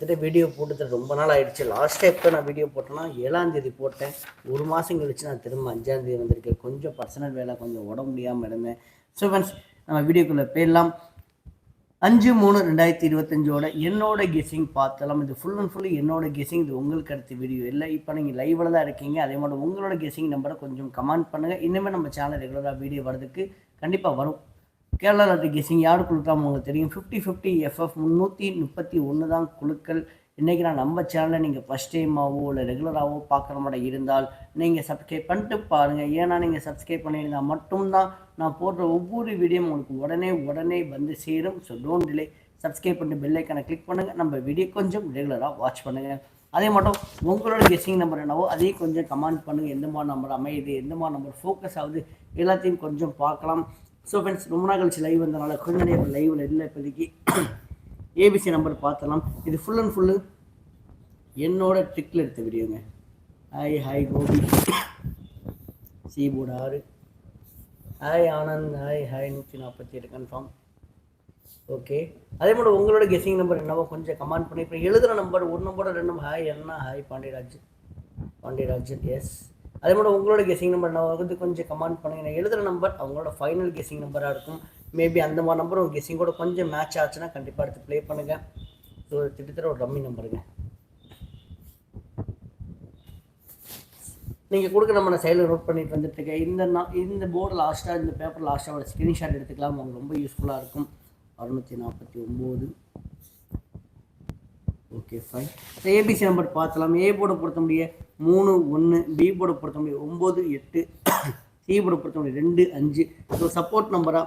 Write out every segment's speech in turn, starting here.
கிட்ட வீடியோ போட்டு ரொம்ப நாள் ஆயிடுச்சு. லாஸ்ட் டைப் நான் வீடியோ போட்டேன்னா ஏழாந்தேதி போட்டேன். ஒரு மாதம் கழிச்சு நான் திரும்ப அஞ்சாந்தேதி வந்திருக்கேன். கொஞ்சம் பர்சனல் வேலை கொஞ்சம் உடம்பு முடியாமல் இருந்தேன். ஸோ ஃப்ரெண்ட்ஸ் நம்ம வீடியோக்குள்ளே போயிடலாம். அஞ்சு மூணு ரெண்டாயிரத்தி இருபத்தஞ்சோட என்னோட கெஸிங் பார்த்தலாம் இது ஃபுல் அண்ட் ஃபுல்லு என்னோட கெஸிங் இது உங்களுக்கு அடுத்த வீடியோ இல்லை இப்போ நீங்கள் லைவில் தான் இருக்கீங்க. அதே மாதிரி உங்களோட கெஸிங் நம்பரை கொஞ்சம் கமெண்ட் பண்ணுங்கள் இனிமேல் நம்ம சேனல் ரெகுலராக வீடியோ வரதுக்கு கண்டிப்பாக வரும். கேரளா லாட்டரி கெஸிங் யார் குழுக்கலாம் உங்களுக்கு தெரியும்? ஃபிஃப்டி ஃபிஃப்டி எஃப்எஃப் முந்நூற்றி முப்பத்தி ஒன்று தான் குழுக்கள் இன்றைக்கி நான் நம்ம சேனலில் நீங்கள் ஃபஸ்ட் டைமாவோ இல்லை ரெகுலராகவோ பார்க்குற மாதிரி இருந்தால் நீங்கள் சப்ஸ்கிரைப் பண்ணிட்டு பாருங்கள் ஏன்னா நீங்கள் சப்ஸ்கிரைப் பண்ணியிருந்தால் மட்டும்தான் நான் போடுற ஒவ்வொரு வீடியோ உங்களுக்கு உடனே உடனே வந்து சேரும். ஸோ டோன்ட் டிலே சப்ஸ்கிரைப் பண்ணிட்டு பெல் ஐக்கனை கிளிக் பண்ணுங்கள் நம்ம வீடியோ கொஞ்சம் ரெகுலராக வாட்ச் பண்ணுங்கள் அதே மட்டும் உங்களோட கெஸ்ஸிங் நம்பர் என்னவோ அதையும் கொஞ்சம் கமெண்ட் பண்ணுங்கள் எந்த மாதிரி நம்பர் அமையுது? எந்த மாதிரி நம்பர் ஃபோக்கஸ் ஆகுது? எல்லாத்தையும் கொஞ்சம் பார்க்கலாம். ஸோ ஃப்ரெண்ட்ஸ் ரொம்ப நாள் கழிச்சு லைவ் வந்தனால கொஞ்ச நேரம் லைவில் இல்லை இப்போதைக்கு. ஏபிசி நம்பர் பார்த்தலாம் இது ஃபுல் அண்ட் ஃபுல்லு என்னோட ட்ரிக்கில் எடுத்த வீடியோங்க ஹாய் ஹாய் கோபி. சி ஆறு. ஹாய் ஆனந்த். ஹாய் ஹாய் நூற்றி நாற்பத்தி எட்டு கன்ஃபார்ம் ஓகே அதே மாதிரி உங்களோட கெஸிங் நம்பர் என்னவோ கொஞ்சம் கமெண்ட் பண்ணி இப்போ எழுதுகிற நம்பர் ஒரு நம்பரோட ரெண்டு நம்பர் ஹாய் என்ன ஹாய் பாண்டியராஜ். பாண்டியராஜன் எஸ் அதே மாதிரி உங்களோட கெஸிங் நம்பர் நான் வந்து கொஞ்சம் கமெண்ட் பண்ணுங்க. நான் எழுதுகிற நம்பர் அவங்களோட ஃபைனல் கெஸிங் நம்பராக இருக்கும். மேபி அந்த மாதிரி நம்பர் உங்கள் கெஸிங்கோட கொஞ்சம் மேட்ச் ஆச்சுன்னா கண்டிப்பாக எடுத்து ப்ளே பண்ணுங்கள் ஸோ கிட்டத்தட்ட ஒரு ரம்மி நம்பருங்க நீங்கள் கொடுக்க நம்ம நான் நோட் பண்ணிட்டு வந்துட்டுருக்கேன் இந்த நான் இந்த போர்டு லாஸ்ட்டாக இந்த பேப்பர் லாஸ்ட்டாக ஒரு ஸ்க்ரீன்ஷாட் எடுத்துக்கலாம். உங்களுக்கு ரொம்ப யூஸ்ஃபுல்லாக இருக்கும். அறுநூற்றி நாற்பத்தி ஒம்பது. ஓகே ஃபைன் ஏபிசி நம்பர் பார்த்தலாம். ஏ போர்டை பொறுத்த முடிய மூணு ஒன்று பி போர்டை பொறுத்த முடிய ஒம்பது எட்டு சி போர்டை பொறுத்த முடிய ரெண்டு அஞ்சு. ஸோ சப்போர்ட் நம்பராக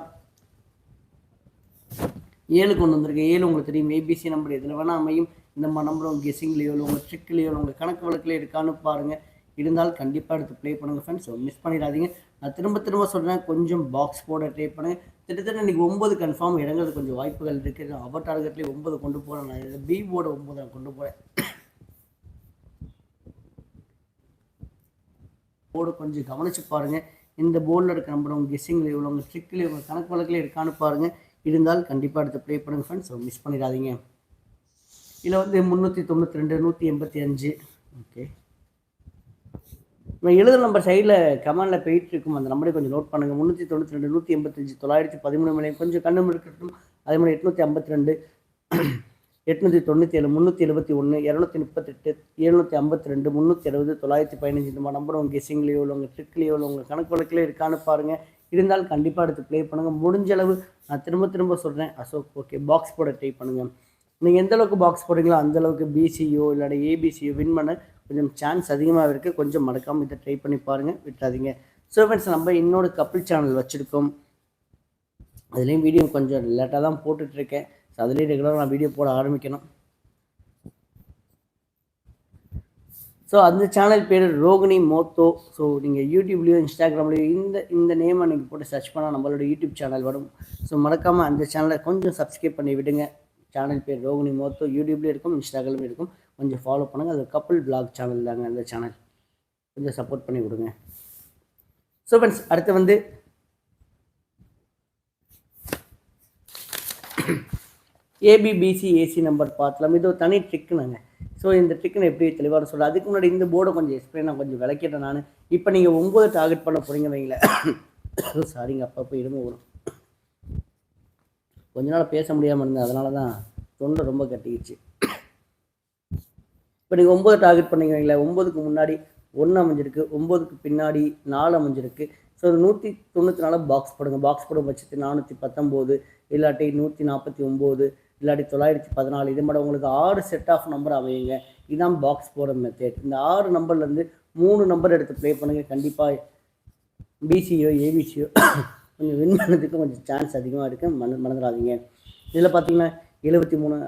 ஏழு கொண்டு வந்திருக்கேன் ஏழு உங்களுக்கு தெரியும். ஏபிசி நம்பர் எதில் வேணால் அமையும். இந்த மாதிரி நம்பர் உங்கள் கெஸிங்லேயோ இல்லை உங்கள் ட்ரிக்லேயோ உங்கள் கணக்கு வழக்கில் இருக்கான்னு பாருங்கள் இருந்தால் கண்டிப்பாக எடுத்து ப்ளே பண்ணுங்கள் ஃப்ரெண்ட்ஸ் மிஸ் பண்ணிடாதீங்க. நான் திரும்ப திரும்ப சொல்கிறேன் கொஞ்சம் பாக்ஸ் போட ட்ரை பண்ணுங்கள் கிட்டத்தட்ட இன்றைக்கி ஒம்பது கன்ஃபார்ம் இடங்களுக்கு கொஞ்சம் வாய்ப்புகள் இருக்குது அவர் டார்கெட்லேயே ஒம்பது கொண்டு போகிறேன் நான் பி போர்டு ஒம்பது நான் கொண்டு போகிறேன் போர்டு கொஞ்சம் கவனித்து பாருங்கள் இந்த போர்டில் இருக்க நம்பர் கெஸ்ஸிங்கில் எவ்வளோ உங்கள் ட்ரிக்கில் இவங்க கணக்கு வழக்கில் இருக்கான்னு பாருங்கள் இருந்தால் கண்டிப்பாக எடுத்து ப்ளே பண்ணுங்கள் ஃப்ரெண்ட்ஸ் மிஸ் பண்ணிடாதீங்க. இதில் வந்து முந்நூற்றி தொண்ணூற்றி ரெண்டு நூற்றி எண்பத்தி அஞ்சு. ஓகே நம்ம எழுதுற நம்பர் சைடில் கமெண்டில் போயிட்டு இருக்கும். அந்த நம்பரை கொஞ்சம் நோட் பண்ணுங்கள் முந்நூற்றி தொண்ணூற்றி ரெண்டு நூற்றி எண்பத்தஞ்சு தொள்ளாயிரத்தி பதிமூணு மணி கொஞ்சம் கண்ணு இருக்கட்டும். அதே மாதிரி எட்நூற்றி ஐம்பத்தி ரெண்டு எட்நூற்றி தொண்ணூற்றி ஏழு முந்நூற்றி எழுபத்தி ஒன்று இரநூத்தி முப்பத்தெட்டு எழுநூற்றி ஐம்பத்தி ரெண்டு முந்நூற்றி அறுபது தொள்ளாயிரத்தி பதினஞ்சு. இந்த மாதிரி நம்பர் உங்கள் கெஸ்ஸிங்லேயோ இல்லை உங்கள் ட்ரிக்லேயோ இல்லை உங்கள் கணக்கு வழக்கிலே இருக்கான்னு பாருங்கள் இருந்தால் கண்டிப்பாக எடுத்து ப்ளே பண்ணுங்கள் முடிஞ்ச அளவு நான் திரும்ப திரும்ப சொல்கிறேன் அசோக் ஓகே பாக்ஸ் போட ட்ரை பண்ணுங்கள் நீங்கள் எந்த அளவுக்கு பாக்ஸ் போடுறீங்களோ அந்த அளவுக்கு பிசியோ இல்லாட்டி ஏபிசியோ வின் பண்ண கொஞ்சம் சான்ஸ் அதிகமாக இருக்குது கொஞ்சம் மறக்காமல் இதை ட்ரை பண்ணி பாருங்கள் விட்டுறாதீங்க. ஸோ ஃப்ரெண்ட்ஸ் நம்ம இன்னொரு கப்பிள் சேனல் வச்சுருக்கோம். அதுலேயும் வீடியோ கொஞ்சம் லேட்டாக தான் போட்டுட்ருக்கேன் ஸோ அதுலேயும் ரெகுலராக நான் வீடியோ போட ஆரம்பிக்கணும். ஸோ அந்த சேனல் பேர் ரோகிணி மோத்தோ. ஸோ நீங்கள் யூடியூப்லேயோ இன்ஸ்டாகிராம்லேயோ இந்த இந்த நேமை நீங்கள் போட்டு சர்ச் பண்ணால் நம்மளோட யூடியூப் சேனல் வரும். ஸோ மறக்காமல் அந்த சேனலை கொஞ்சம் சப்ஸ்கிரைப் பண்ணி விடுங்க. சேனல் பேர் ரோகிணி மோத்தோ. யூடியூப்லேயும் இருக்கும் இன்ஸ்டாகிராம்லேயும் இருக்கும். கொஞ்சம் ஃபாலோ பண்ணுங்கள் அது கப்புள் பிளாக் சேனல் தாங்க அந்த சேனல் கொஞ்சம் சப்போர்ட் பண்ணி கொடுங்க ஸோ ஃப்ரெண்ட்ஸ் அடுத்து வந்து ஏபிபிசி ஏசி நம்பர் பார்த்தலாம். இது ஒரு தனி ட்ரிக்குனாங்க ஸோ இந்த ட்ரிக்குன்னு எப்படி தெளிவாக சொல்கிறேன் அதுக்கு முன்னாடி இந்த போர்டை கொஞ்சம் எக்ஸ்பிளைன் நான் கொஞ்சம் விளக்கிட்டேன் நான். இப்போ நீங்கள் ஒம்பது டார்கெட் பண்ண போகிறீங்க வைங்களேன். சாரிங்க அப்பப்போ இரும வரும் கொஞ்ச நாள் பேச முடியாமல் இருந்தேன். அதனால தான் தொண்டை ரொம்ப கட்டிக்கிச்சு. இப்போ நீங்கள் ஒம்பது டார்கெட் பண்ணீங்க வைங்களேன் ஒம்பதுக்கு முன்னாடி ஒன்று அமைஞ்சிருக்கு ஒம்பதுக்கு பின்னாடி நாலு அமைஞ்சிருக்கு. ஸோ அது நூற்றி தொண்ணூற்றி நாலு பாக்ஸ் போடுங்க. பாக்ஸ் போடும் பட்சத்து நானூற்றி பத்தொம்போது இல்லாட்டி நூற்றி நாற்பத்தி ஒம்பது இல்லாட்டி தொள்ளாயிரத்தி பதினாலு. இது மாதிரி உங்களுக்கு ஆறு செட் ஆஃப் நம்பர் அமையுங்க. இதுதான் பாக்ஸ் போடுற மெத்தேட் இந்த ஆறு நம்பர்லேருந்து மூணு நம்பர் எடுத்து ப்ளே பண்ணுங்கள் கண்டிப்பாக பிசியோ ஏபிசியோ கொஞ்சம் வின் பண்ணதுக்கு கொஞ்சம் சான்ஸ் அதிகமாக இருக்குது மன மறந்துடாதீங்க. இதில் பார்த்தீங்கன்னா எழுபத்தி மூணு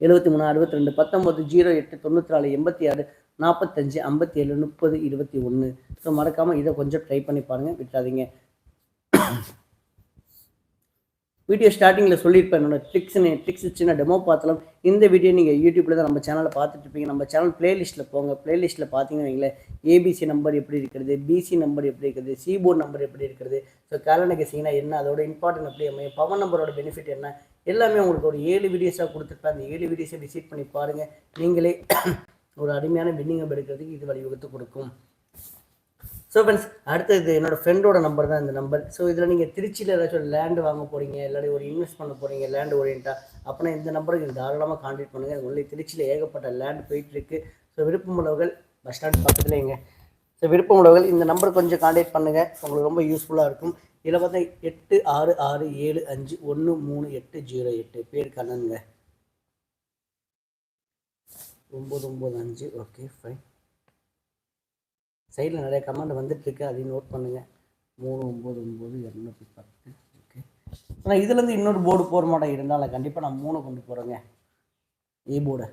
எழுபத்தி மூணு அறுபத்தி ரெண்டு பத்தொம்பது ஜீரோ எட்டு தொண்ணூற்றி நாலு எண்பத்தி ஆறு நாற்பத்தஞ்சு ஐம்பத்தி ஏழு முப்பது இருபத்தி ஒன்று ஸோ மறக்காமல் இதை கொஞ்சம் ட்ரை பண்ணி பாருங்கள் விட்டுறாதீங்க. வீடியோ ஸ்டார்டிங்கில் சொல்லியிருப்பேன். என்னோட ட்ரிக்ஸ் ட்ரிக்ஸ் சின்ன டெமோ பார்த்தலாம் இந்த வீடியோ நீங்கள் யூடியூப்பில் தான் நம்ம சேனலில் பார்த்துட்டு இருப்பீங்க. நம்ம சேனல் ப்ளேலிஸ்ட்டில் போங்க. ப்ளேலிஸ்ட்டில் பார்த்தீங்கன்னு வைங்களேன் ஏபிசி நம்பர் எப்படி இருக்கிறது பிசி நம்பர் எப்படி இருக்கிறது சிபோர்ட் நம்பர் எப்படி இருக்கிறது. ஸோ கேலண்டர் கெஸிங்னா என்ன அதோட இம்பார்ட்டன்ட் எப்படி அமையும். பவர் நம்பரோட பெனிஃபிட் என்ன? எல்லாமே உங்களுக்கு ஒரு ஏழு வீடியோஸாக கொடுத்துருப்பேன். அந்த ஏழு வீடியோஸை விசிட் பண்ணி பாருங்கள் நீங்களே ஒரு அருமையான வின்னிங் எடுக்கிறதுக்கு இது வழிவகுத்து கொடுக்கும். ஸோ ஃப்ரெண்ட்ஸ் அடுத்தது என்னோடய ஃப்ரெண்டோட நம்பர் தான் இந்த நம்பர் ஸோ இதில் நீங்கள் திருச்சியில் ஏதாச்சும் ஒரு லேண்டு வாங்க போகிறீங்க இல்லாட்டி ஒரு இன்வெஸ்ட் பண்ண போகிறீங்க லேண்டு ஓரியன்ட்டாக அப்படின்னா இந்த நம்பருக்கு நீங்கள் தாராளமாக கான்டாக்ட் பண்ணுங்கள் உள்ளே திருச்சியில் ஏகப்பட்ட லேண்ட் போயிட்டுருக்கு ஸோ விருப்பமுள்ளவர்கள் பஸ் ஸ்டாண்ட் பக்கத்துலேங்க ஸோ விருப்பமுள்ளவர்கள் இந்த நம்பர் கொஞ்சம் கான்டாக்ட் பண்ணுங்கள் உங்களுக்கு ரொம்ப யூஸ்ஃபுல்லாக இருக்கும். இதில் பார்த்தா எட்டு ஆறு ஆறு ஏழு அஞ்சு ஒன்று மூணு எட்டு ஜீரோ எட்டு பேர் கண்ணனுங்க ஒம்பது ஒம்பது அஞ்சு. ஓகே ஃபைன் சைடில் நிறைய கமெண்ட் வந்துட்டுருக்கு. அதையும் நோட் பண்ணுங்கள் மூணு ஒம்பது ஒம்பது இரநூத்தி பத்து. ஓகே ஆனால் இதுலேருந்து இன்னொரு போர்டு போகிற மாட்டோம் இருந்தாலும் கண்டிப்பாக நான் மூணு கொண்டு போகிறேங்க ஏ போர்டை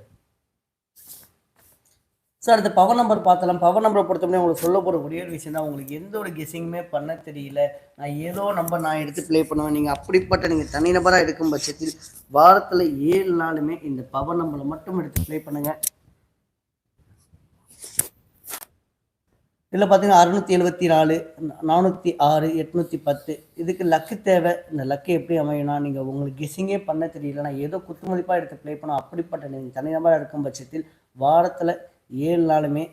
ஸோ அடுத்த பவர் நம்பர் பார்த்தலாம். பவர் நம்பரை பொறுத்தவரை உங்களுக்கு சொல்ல போகிற ஒரே ஒரு விஷயம் தான். உங்களுக்கு எந்த ஒரு கெஸிங்குமே பண்ண தெரியல. நான் ஏதோ நம்பர் நான் எடுத்து ப்ளே பண்ணுவேன். நீங்கள் அப்படிப்பட்ட நீங்கள் தனிநபராக இருக்கும் பட்சத்தில் வாரத்தில் ஏழு நாளுமே இந்த பவர் நம்பரை மட்டும் எடுத்து ப்ளே பண்ணுங்கள் இதில் பார்த்தீங்கன்னா அறுநூற்றி எழுபத்தி நாலு நானூற்றி ஆறு எட்நூற்றி பத்து. இதுக்கு லக்கு தேவை. இந்த லக்கு எப்படி அமையணும் நீங்கள் உங்களுக்கு கெஸிங்கே பண்ண தெரியலனா ஏதோ குத்துமதிப்பாக எடுத்து ப்ளே பண்ணோம். அப்படிப்பட்ட நீங்கள் தனிநபராக இருக்கும் பட்சத்தில் வாரத்தில் ஏழு நாளுமே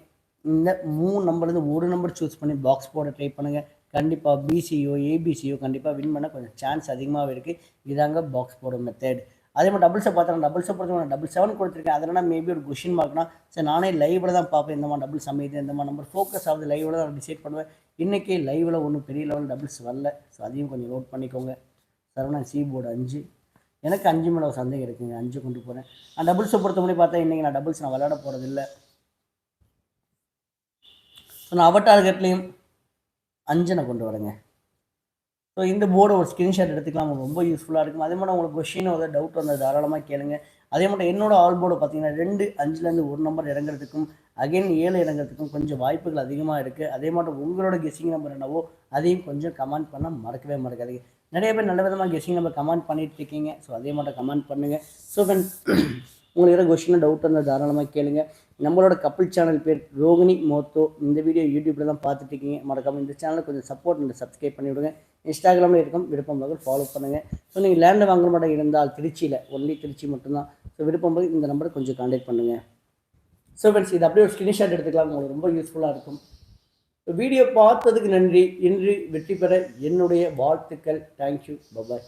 இந்த மூணு நம்பர்லேருந்து ஒரு நம்பர் சூஸ் பண்ணி பாக்ஸ் போட ட்ரை பண்ணுங்கள் கண்டிப்பாக பிசியோ ஏபிசியோ கண்டிப்பாக வின் பண்ண கொஞ்சம் சான்ஸ் அதிகமாகவே இருக்குது இதாங்க பாக்ஸ் போட மெத்தேட் அதே மாதிரி டபுள்ஸை பார்த்தா டபுள்ஸை பொறுத்த நான் டபுள் செவன் கொடுத்துருக்கேன். அதனால் மேபி ஒரு கொஷின் மார்க்னா சரி நானே லைவில் தான் பார்ப்பேன். இந்த மாதிரி டபுள்ஸ் அமையுது இந்த மாதிரி நம்பர் ஃபோக்கஸ் ஆகுது லைவில் தான் டிசைட் பண்ணுவேன். இன்றைக்கே லைவில் ஒன்றும் பெரிய லெவல் டபுள்ஸ் வரல. ஸோ அதையும் கொஞ்சம் நோட் பண்ணிக்கோங்க. சரவணன் சி போர்டு அஞ்சு. எனக்கு அஞ்சு மேலே ஒரு சந்தேகம் இருக்குங்க. அஞ்சு கொண்டு போகிறேன் நான் டபுள்ஸை பொறுத்த முடியும் பார்த்தா இன்றைக்கி நான் டபுள்ஸ் நான் விளையாட போகிறதில்ல ஸோ நான் அவ டார்கெட்லேயும் அஞ்சு நான் கொண்டு வரேங்க. ஸோ இந்த போர்டை ஒரு ஸ்க்ரீன்ஷாட் எடுத்துக்கலாம். ரொம்ப யூஸ்ஃபுல்லாக இருக்கும். அதே மாதிரி உங்களுக்கு கொஷின் ஏதாவது டவுட் வந்தால் தாராளமாக கேளுங்க. அதே மாதிரி என்னோட ஆல் போர்டு பார்த்தீங்கன்னா ரெண்டு அஞ்சுலேருந்து ஒரு நம்பர் இறங்குறதுக்கும் அகைன் ஏழு இறங்குறதுக்கும் கொஞ்சம் வாய்ப்புகள் அதிகமாக இருக்குது அதே மாதிரி உங்களோட கெஸ்ஸிங் நம்பர் என்னவோ அதையும் கொஞ்சம் கமெண்ட் பண்ண மறக்கவே மறக்காதீங்க. நிறைய பேர் நல்ல விதமாக கெஸ்ஸிங் நம்பர் கமெண்ட் பண்ணிட்டு இருக்கீங்க. ஸோ அதே மாதிரி கமெண்ட் பண்ணுங்கள் ஸோ தென் உங்களுக்கு ஏதாவது கொஷின் டவுட் இருந்தால் தாராளமாக கேளுங்க. நம்மளோட கப்பிள் சேனல் பேர் ரோகிணி மோத்தோ. இந்த வீடியோ யூடியூப்பில் தான் பார்த்துட்டு இருக்கீங்க. மறக்காமல் இந்த சேனலை கொஞ்சம் சப்போர்ட் அண்ட் சப்ஸ்கிரைப் பண்ணி விடுங்க. இன்ஸ்டாகிராமில் இருக்கும். விருப்பம் போது ஃபாலோ பண்ணுங்கள் ஸோ நீங்கள் லேண்டு வாங்குற மாதிரி இருந்தால் திருச்சியில் ஒன்லி திருச்சி மட்டும்தான். ஸோ விருப்பம் போது இந்த நம்பரை கொஞ்சம் காண்டாக்ட் பண்ணுங்கள் ஸோ ஃப்ரெண்ட்ஸ் இது அப்படியே ஒரு ஸ்க்ரீன்ஷாட் எடுத்துக்கலாம். உங்களுக்கு ரொம்ப யூஸ்ஃபுல்லாக இருக்கும். வீடியோ பார்த்ததுக்கு நன்றி. இன்று வெற்றி பெற என்னுடைய வாழ்த்துக்கள். Thank you bye bye